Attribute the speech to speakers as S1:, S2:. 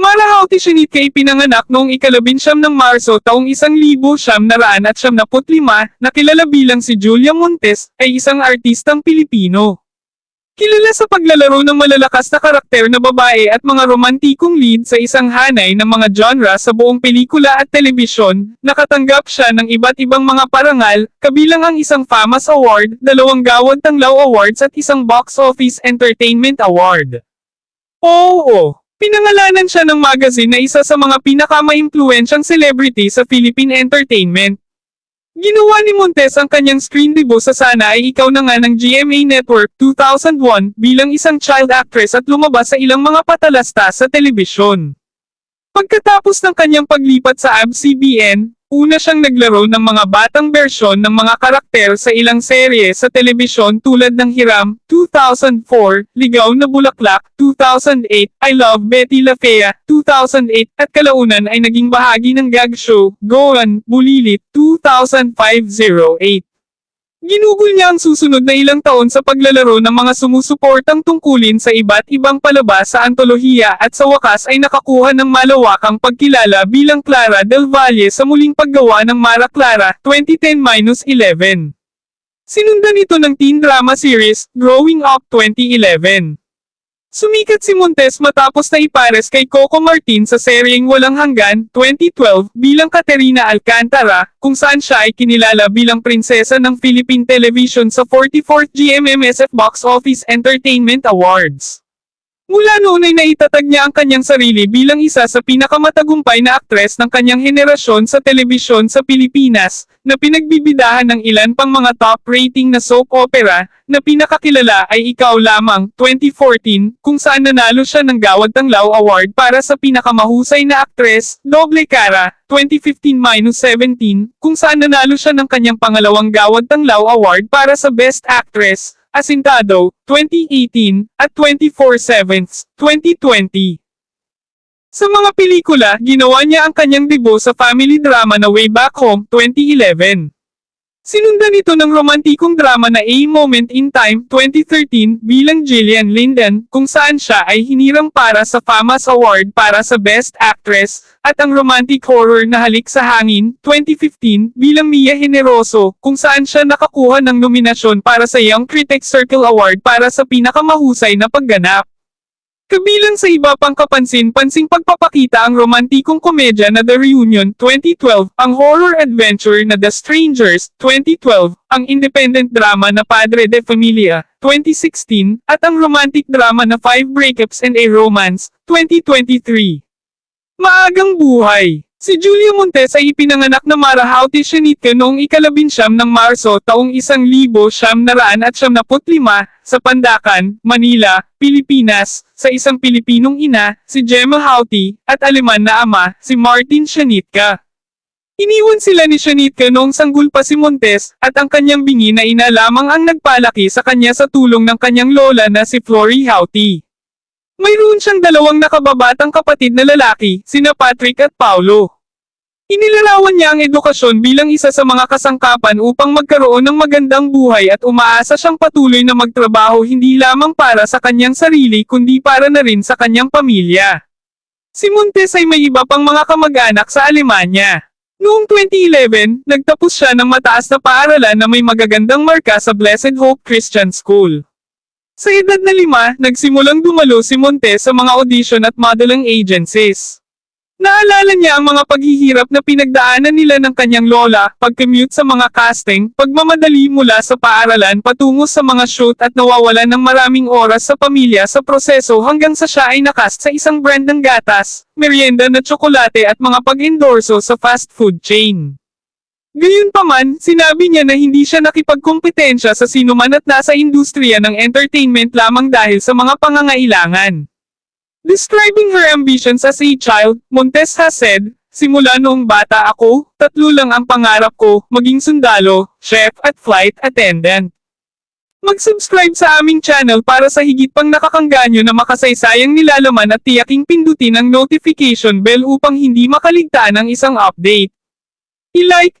S1: Malahauti Shinit kay pinanganak noong ikalabinsyam ng Marso taong isang libo siyam naraan at siyam naput lima, na kilala bilang si Julia Montes, ay isang artistang Pilipino. Kilala sa paglalaro ng malalakas na karakter na babae at mga romantikong lead sa isang hanay ng mga genre sa buong pelikula at telebisyon, nakatanggap siya ng iba't ibang mga parangal, kabilang ang isang FAMAS Award, dalawang Gawad Tanglaw Awards at isang Box Office Entertainment Award. Oo, Pinangalanan siya ng magazine na isa sa mga pinakamaimpluwensyang celebrity sa Philippine entertainment. Ginawa ni Montes ang kanyang screen debut sa Sana ay Ikaw na nga ng GMA Network 2001 bilang isang child actress at lumabas sa ilang mga patalasta sa telebisyon. Pagkatapos ng kanyang paglipat sa ABS-CBN, una siyang naglaro ng mga batang bersyon ng mga karakter sa ilang serye sa telebisyon tulad ng Hiram, 2004, Ligaw na Bulaklak, 2008, I Love Betty La Fea, 2008, at kalaunan ay naging bahagi ng gag show, Go On, Bulilit, 2005-08. Ginugol niya ang susunod na ilang taon sa paglalaro ng mga sumusuportang tungkulin sa iba't ibang palabas sa antolohiya at sa wakas ay nakakuha ng malawakang pagkilala bilang Clara del Valle sa muling paggawa ng Mara Clara 2010-11. Sinundan ito ng teen drama series, Growing Up 2011. Sumikat si Montes matapos na ipares kay Coco Martin sa seryeng Walang Hanggan 2012 bilang Caterina Alcantara, kung saan siya ay kinilala bilang prinsesa ng Philippine Television sa 44th GMMSF Box Office Entertainment Awards. Mula noon ay naitatag niya ang kanyang sarili bilang isa sa pinakamatagumpay na aktres ng kanyang henerasyon sa telebisyon sa Pilipinas, na pinagbibidahan ng ilan pang mga top rating na soap opera, na pinakakilala ay Ikaw Lamang 2014, kung saan nanalo siya ng Gawad Tanglaw Award para sa pinakamahusay na aktres, Doble Cara, 2015-17, kung saan nanalo siya ng kanyang pangalawang Gawad Tanglaw Award para sa Best Actress, Asintado, 2018, at 24 Sevenths, 2020. Sa mga pelikula, ginawa niya ang kanyang debut sa family drama na Way Back Home, 2011. Sinundan ito ng romantikong drama na A Moment in Time 2013 bilang Gillian Linden kung saan siya ay hinirang para sa FAMAS Award para sa Best Actress at ang romantic horror na Halik sa Hangin 2015 bilang Mia Generoso kung saan siya nakakuha ng nominasyon para sa Young Critics Circle Award para sa pinakamahusay na pagganap. Kabilang sa iba pang kapansin-pansing pagpapakita ang romantikong komedya na The Reunion 2012, ang horror adventure na The Strangers 2012, ang independent drama na Padre de Familia 2016, at ang romantic drama na Five Breakups and a Romance 2023. Maagang buhay Si Julia Montes ay ipinanganak na Marahauti Shanitka noong ikalabinsyam ng Marso taong isang libo siyam naraan at siyam naput lima, sa Pandakan, Manila, Pilipinas, sa isang Pilipinong ina, si Gemma Hauti, at Aleman na ama, si Martin Shanitka. Iniwan sila ni Shanitka noong sanggol pa si Montes, at ang kanyang bingi na ina lamang ang nagpalaki sa kanya sa tulong ng kanyang lola na si Flory Hauti. Mayroon siyang dalawang nakababatang kapatid na lalaki, sina Patrick at Paulo. Inilarawan niya ang edukasyon bilang isa sa mga kasangkapan upang magkaroon ng magandang buhay at umaasa siyang patuloy na magtrabaho hindi lamang para sa kanyang sarili kundi para na rin sa kanyang pamilya. Si Montes ay may iba pang mga kamag-anak sa Alemanya. Noong 2011, nagtapos siya ng mataas na paaralan na may magagandang marka sa Blessed Hope Christian School. Sa edad na lima, nagsimulang dumalo si Montes sa mga audition at modeling agencies. Naalala niya ang mga paghihirap na pinagdaanan nila ng kanyang lola, pag-commute sa mga casting, pagmamadali mula sa paaralan patungo sa mga shoot at nawawalan ng maraming oras sa pamilya sa proseso hanggang sa siya ay nakast sa isang brand ng gatas, merienda na tsokolate at mga pag-endorso sa fast food chain. Gayunpaman, sinabi niya na hindi siya nakipagkompetensya sa sinuman at nasa industriya ng entertainment lamang dahil sa mga pangangailangan. Describing her ambitions as a child, Montes has said, Simula noong bata ako, tatlo lang ang pangarap ko, maging sundalo, chef at flight attendant. Mag-subscribe sa aming channel para sa higit pang nakakangganyo na makasaysayang nilalaman at tiyaking pindutin ang notification bell upang hindi makaligtaan ang isang update. I-like,